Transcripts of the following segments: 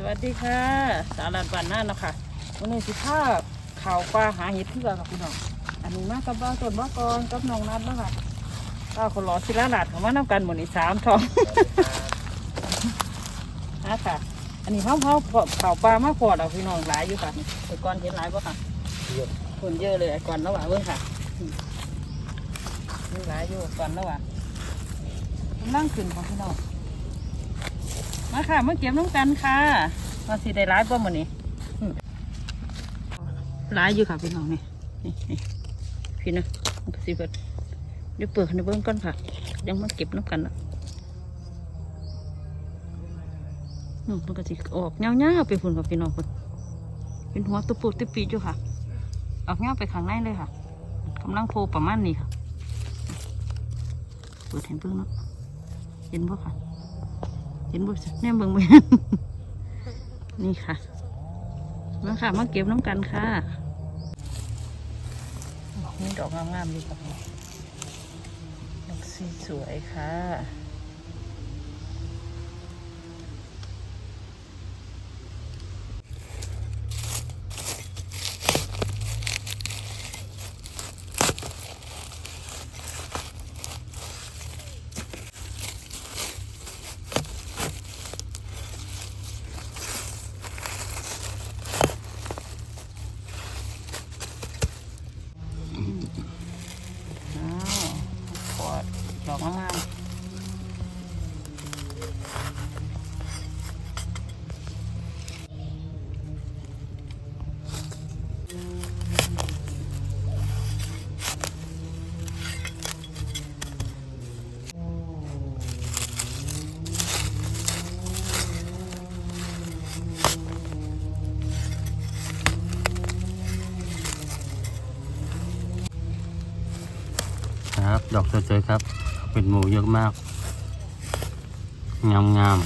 สวัสดีค่ะ สารัดวันนั่นนะคะวันนี้สิภาพข่าวปลาหาเห็ดเพื่อค่ะพี่น้อง อันนี้มากับบ้านต้นบ้ากรกับน้องนัดนะค่ะป้าคนรอศิลาหลาดเขามานํกันหมดนี่สามทองนะค่ะ อันนี้เขาเขาข่าวปลามากพอดเอาพี่น้องหลายอยู่ค่ะไอ้กอนเห็นหลายป่ะค่ะคนเยอะเลยไอ้กอนระหว่างเว้ยค่ะอืมมีหลายอยู่กอนระหว่างกำลังขึ้นของพี่น้อง มาค่ะมาเก็บน้ำกันค่ะมาสิได้ร้ายป่ะมันนี้อืมร้ายอยู่ค่ะพี่น้องนี่นี่พี่นะมันสิเบิดเดี๋ยวเปิดในเบื้องก่อนค่ะยังมาเก็บน้ำกันละอืมมันก็สิออกเงาๆไปฝุ่นกับพี่น้องคนเป็นหัวตุปูตุปีอยู่ค่ะ ออกเงาไปข้างในเลยค่ะกำลังโผล่ประมาณนี้ค่ะ เปิดเห็นเบื้องเนาะเห็นบ่ค่ะ เห็นบุษแน่เบิ่งไปนี่ค่ะมาค่ะมาเก็บน้ำกันค่ะนี่ดอกงามๆดีกว่าดอกสีสวยค่ะ อ้าวกอ ดอกงามครับ ดอกสวยๆครับ เป็นหมูเยอะมากงามงาม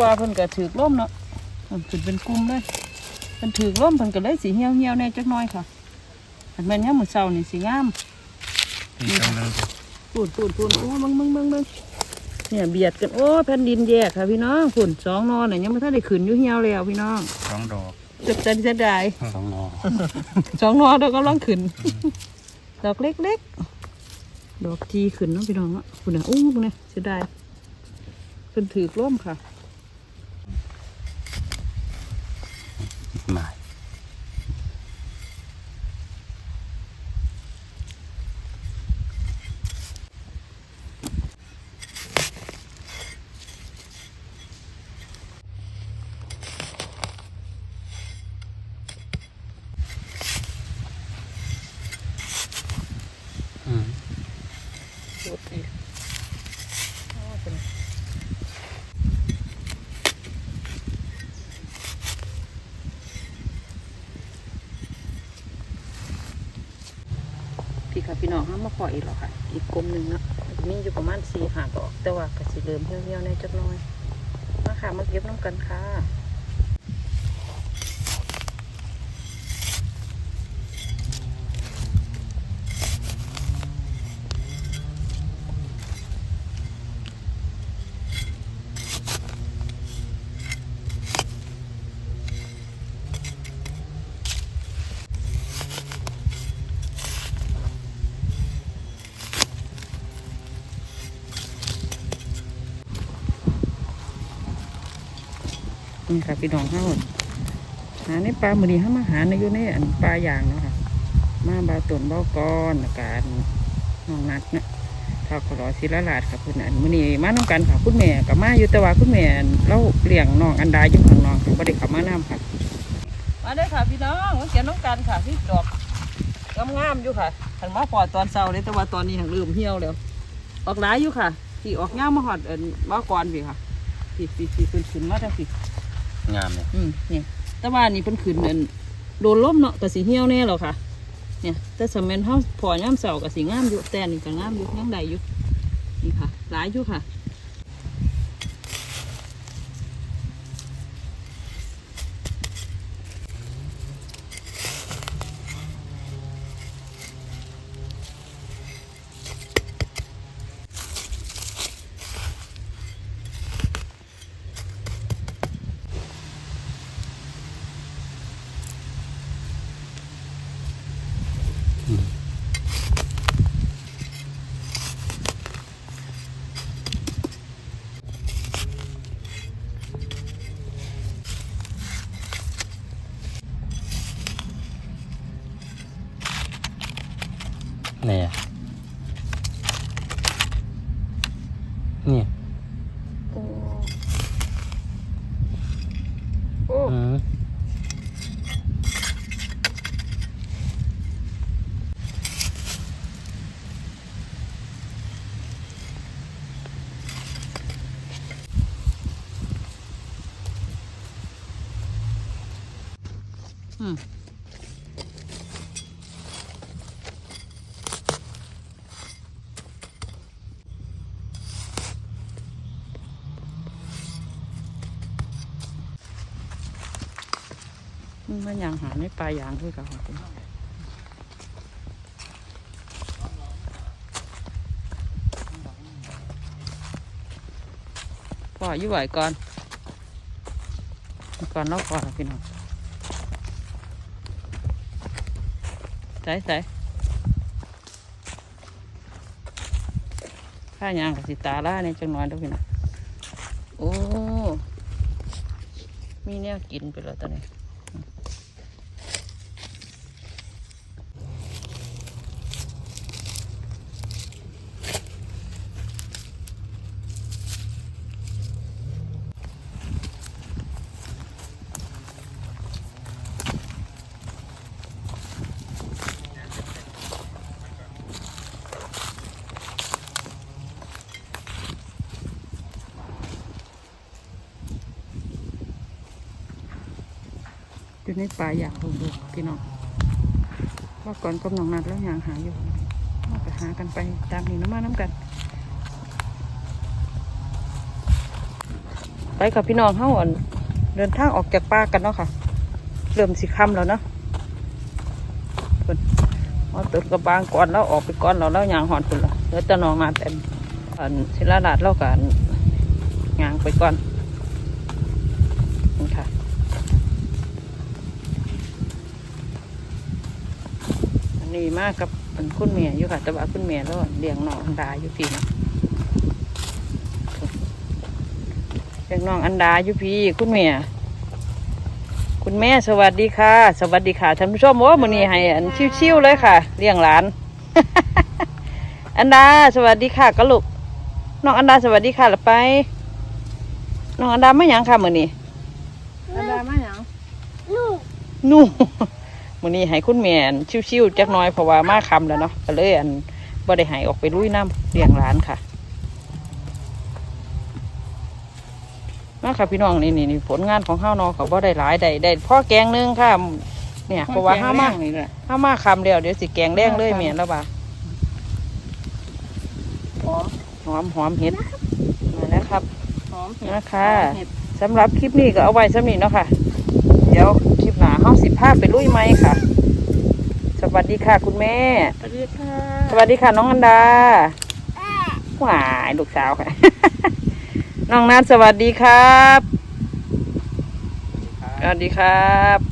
ว่าเพิ่นก็ถือร่มเนาะเพิ่นขึ้นเป็นกลุ่มเลยเพิ่นถือร่มเพิ่นก็เลยสีเหี่ยวเหี่ยวๆแน่จักหน้อยค่ะอันแม่นยามมื้อเช้านี่สีงามๆดีจังเลยปูนปูนปูนโอ้มึงมึงมึงมึงเนี่ยเบียดกันโอ้แผ่นดินแยกค่ะพี่น้องฝุ่นสองนอนน่ะยังไม่ทันได้ขึ้นอยู่เหี่ยวแล้วพี่น้องสองดอกจะจะจะได้สองนอสองนอนเรากำลังขึ้นดอกเล็กๆดอกจีขึ้นเนาะพี่น้องเนาะคุณน่ะอู้คุณเนี่ยเสียดายเพิ่นถือร่มค่ะ มา อืม สดอีกโอ้เป็น พี่ ค่ะพี่น้องห้ามมาปล่อยอีกหรอค่ะ อีกกลมหนึ่งนาะมีอยู่ประมาณสี่หาดอก แต่ว่ากระสิเริ่มเหี่ยวๆในจักน้อยมาค่ะมาเก็บน้ำกันค่ะ นี่ค่ะพี่น้องเฮาหาในปลามือดีห้ามาหาในอยู่ในอันปลาอย่างเนาะค่ะ มาบาตวนบ้ากอนอาการน้องนัดเนี่ยข้าวขรอศิลาลาดค่ะคุณอันมือนี้มาน้ำกันค่ะคุณแม่กับมาอยู่แต่ว่าคุณแม่เราเลี้ยงน้องอันดาอยู่ข้างนอกค่ะบ่ได้เขับมาน้ำค่ะ มาได้ค่ะพี่น้องเก็บน้ำกันค่ะที่ดอกงามๆอยู่ค่ะหันมาปอดตอนเช้าเลยแต่ว่าตอนนี้หังเริ่มเหี่ยวแล้วออกหลายอยู่ค่ะที่ออกงามมาหอดเอินมาก่อนพี่ค่ะพี่พี่พี่ขึ้นขึ้นมาทั้งพี่ งามเลยอืมเนี่ยแต่ว่านี่เพิ่นขึ้นนั่นโดนลมเนาะก็สิเหี่ยวแน่หรอค่ะ เนี่ย แต่สมัยเฮาพอยามเสาร์ก็สิงามอยู่แต่นี่ก็งามอยู่ยังใดอยู่นี่ค่ะ หลายอยู่ค่ะ เนี่ยนี่โอ้โอ้อืมอืม มันย่างหาในปลายยางด้วยกันค่ะคุณพ่ออยู่ไหวก่อนก่อนเล่าก่อนพี่น้องใส่ใส่ข้ายางกับสิตาล่าในจังหวัดด้วยพี่น้องโอ้ มีแนวกินไปแล้วตอนนี้ อยู่ในป่าอย่างลงดูพี่น้องว่าก่อนกำลังนัดแล้วอย่างหาอยู่มาไปหากันไปตามนี้น้ำมาน้ำกัน ไปกับพี่น้องเฮาอ่อนเดินทางออกจากป่ากันเนาะค่ะ เริ่มสิค่ำแล้วเนาะเพิ่นเอาตุดกระบางก่อนแล้วออกไปก่อนเราแล้วยางหอนคุณละแล้วจะนองมาแต่อันศิลาดาดเล่ากันยางไปก่อน นนี้มากกับเป็นคุณแม่อยู่ค่ะ แต่ว่าคุณแม่แล้วเลี้ยงน้องอันดาอยู่พี่นะเลี้ยงน้องอันดาอยู่พี่ คุณแม่คุณแม่สวัสดีค่ะ สวัสดีค่ะท่านผู้ชมโอ้มื้อนี้ให้อันชิวๆเลยค่ะ เลี้ยงหลาน อันดาสวัสดีค่ะก็ลูกน้องอันดาสวัสดีค่ะละไปน้องอันดาไม่ยังค่ะมื้อนี้อันดามาหยังนู่ มื้อนี้ให้คุณแม่ชิวๆจักน้อยเพราะว่ามาคำแล้วเนาะก็เลยอันบ่ได้หายออกไปลุยน้ำเลี้ยงร้านค่ะมาค่ะพี่น้องนี่นี่นี่ผลงานของข้าวนอเก็บ่ได้หลายได้ได้พ่อแกงนึงค่ะ เนี่ยเพราะว่าห้ามากห้ามากคำเดียวเดี๋ยวสิแกงแดงเลยเมียนแล้วบ่าหอมหอมเห็ดมาแล้วครับหอมนะคะสำหรับคลิปนี้ก็เอาไว้สัำนีเนาะค่ะ เดี๋ยว คลิปหน้าห้องสิบห้าไปลุยไหมค่ะ สวัสดีค่ะคุณแม่ สวัสดีค่ะ สวัสดีค่ะน้องอันดาหวายลูกสาวค่ะ น้องนัทสวัสดีครับ สวัสดีครับ